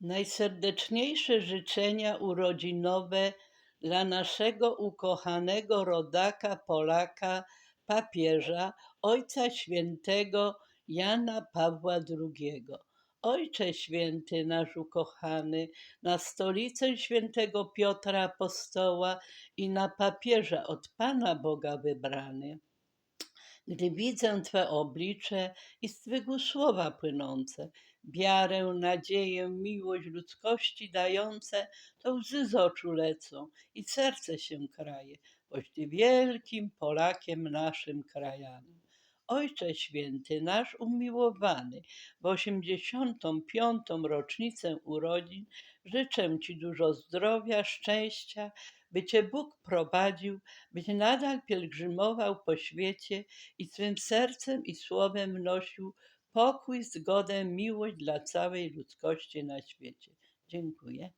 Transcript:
Najserdeczniejsze życzenia urodzinowe dla naszego ukochanego rodaka Polaka, papieża, Ojca Świętego Jana Pawła II. Ojcze Święty, nasz ukochany, na stolicę świętego Piotra Apostoła i na papieża od Pana Boga wybrany. Gdy widzę Twe oblicze i z Twego słowa płynące, wiarę, nadzieję, miłość ludzkości dające, to łzy z oczu lecą i serce się kraje, boś Ty wielkim Polakiem naszym krajanem. Ojcze Święty, nasz umiłowany, w 85. rocznicę urodzin życzę Ci dużo zdrowia, szczęścia, by Cię Bóg prowadził, byś nadal pielgrzymował po świecie i swym sercem i słowem nosił pokój, zgodę, miłość dla całej ludzkości na świecie. Dziękuję.